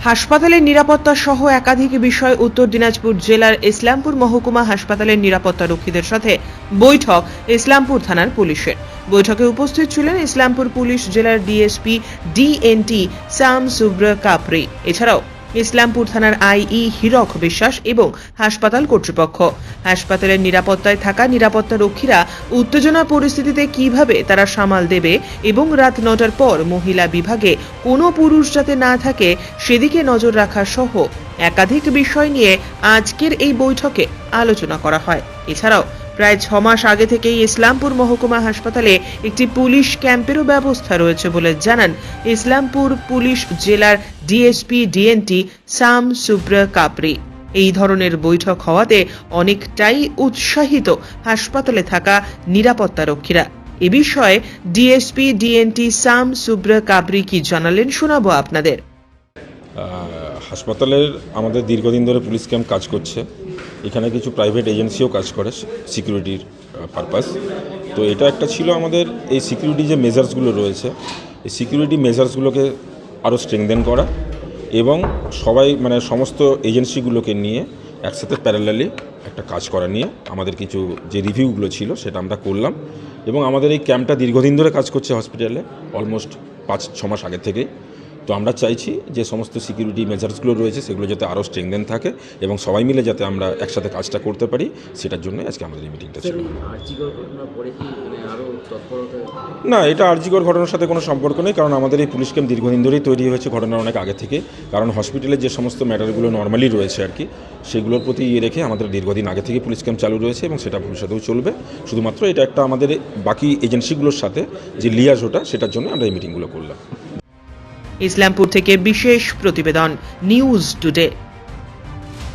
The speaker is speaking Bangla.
হাসপাতালের নিরাপত্তা সহ একাধিক বিষয় উত্তর দিনাজপুর জেলার ইসলামপুর মহকুমা হাসপাতালের নিরাপত্তা রক্ষীদের সাথে বৈঠক ইসলামপুর থানার পুলিশের। বৈঠকে উপস্থিত ছিলেন ইসলামপুর পুলিশ জেলার ডিএসপি ডিএনটি সাম সুব্র কাপরি এছাড়াও ইসলামপুর থানার আইই হীরক বিশ্বাস এবং হাসপাতাল কর্তৃপক্ষ। হাসপাতালের নিরাপত্তায় থাকা নিরাপত্তা রক্ষীরা উত্তেজনা পরিস্থিতিতে কীভাবে তারা সামাল দেবে এবং রাত নটার পর মহিলা বিভাগে কোনো পুরুষ যাতে না থাকে সেদিকে নজর রাখা সহ একাধিক বিষয় নিয়ে আজকের এই বৈঠকে আলোচনা করা হয়। এছাড়াও প্রায় ছ মাস আগে থেকেই ইসলামপুর মহকুমা হাসপাতালে একটি পুলিশ ক্যাম্পেরও ব্যবস্থা রয়েছে বলে জানান ইসলামপুর পুলিশ জেলার ডিএসপি ডিএনটি সাম সুব্র কাপরি। এই ধরনের বৈঠক হওয়াতে অনেকটাই উৎসাহিত হাসপাতালে থাকা নিরাপত্তা রক্ষীরা এ বিষয়ে ডিএসপি ডিএনটি সাম সুব্র কাবরি কি জানালেন শোনাবো আপনাদের। হাসপাতালের আমাদের দীর্ঘদিন ধরে পুলিশ ক্যাম্প কাজ করছে। এখানে কিছু প্রাইভেট এজেন্সিও কাজ করে সিকিউরিটির পারপাস তো এটা একটা ছিল আমাদের এই সিকিউরিটি যে মেজার্সগুলো রয়েছে, এই সিকিউরিটি মেজার্সগুলোকে আরও স্ট্রেংদেন করা এবং সবাই মানে সমস্ত এজেন্সিগুলোকে নিয়ে একসাথে প্যারালালি একটা কাজ করা নিয়ে আমাদের কিছু যে রিভিউগুলো ছিল সেটা আমরা করলাম এবং আমাদের এই ক্যাম্পটা দীর্ঘদিন ধরে কাজ করছে হসপিটালে অলমোস্ট পাঁচ, ছ মাস আগে থেকেই। তো আমরা চাইছি যে সমস্ত সিকিউরিটি মেজার্সগুলো রয়েছে সেগুলো যাতে আরও স্ট্রেংদেন থাকে এবং সবাই মিলে যাতে আমরা একসাথে কাজটা করতে পারি সেটার জন্য আজকে আমাদের এই মিটিংটা ছিল। মানে না এটা আরজিকর ঘটনার সাথে কোনো সম্পর্ক নেই কারণ আমাদের এই পুলিশ ক্যাম্প দীর্ঘদিন ধরেই তৈরি হয়েছে ঘটনার অনেক আগে থেকে। কারণ হসপিটালে যে সমস্ত ম্যাটারগুলো নর্মালি রয়েছে আর কি সেগুলোর প্রতি ইয়ে রেখে আমাদের দীর্ঘদিন আগে থেকে পুলিশ ক্যাম্প চালু রয়েছে এবং সেটা ভবিষ্যতেও চলবে। শুধুমাত্র এটা একটা আমাদের বাকি এজেন্সিগুলোর সাথে যে লিয়াজ ওটা সেটার জন্য আমরা এই মিটিংগুলো করলাম। ইসলামপুর থেকে বিশেষ প্রতিবেদন নিউজ টুডে।